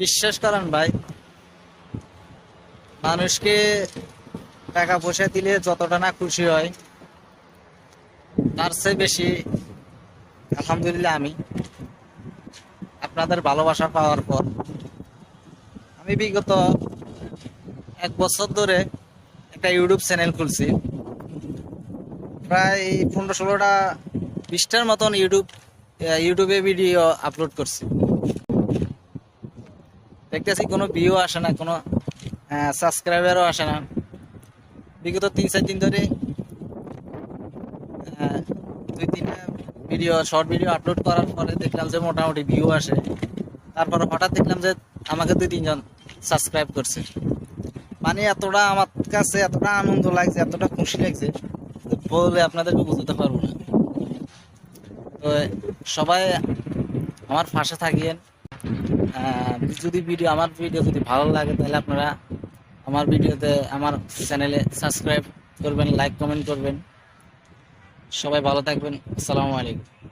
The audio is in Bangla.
বিশ্বাস করেন ভাই, মানুষকে টাকা পয়সা দিলে যতটা না খুশি হয়, তার চেয়ে বেশি, আলহামদুলিল্লাহ আমি আপনাদের ভালোবাসা পাওয়ার পর, আমি বিগত এক বছর ধরে একটা ইউটিউব চ্যানেল খুলছি। প্রায় পনেরো ষোলোটা, বিশটার মতন ইউটিউব ইউটিউবে ভিডিও আপলোড করছি। দেখতেছি কোনো ভিউ আসে না, কোনো সাবস্ক্রাইবারও আসে না। বিগত তিন চার দিন ধরে দুই তিনটা ভিডিও শর্ট ভিডিও আপলোড করার পরে দেখলাম যে মোটামুটি ভিউ আসে। তারপরে হঠাৎ দেখলাম যে আমাকে দুই তিনজন সাবস্ক্রাইব করছে। মানে এতটা আমার কাছে এতটা আনন্দ লাগছে, এতটা খুশি লাগছে বলে আপনাদেরকে বুঝতে পারব না। তো সবাই আমার পাশে থাকিয়েন যদি ভিডিও আমার ভিডিও যদি ভালো লাগে, তাহলে আপনারা আমার ভিডিওতে আমার চ্যানেলে সাবস্ক্রাইব করবেন লাইক কমেন্ট করবেন। সবাই ভালো থাকবেন। আসসালামু আলাইকুম।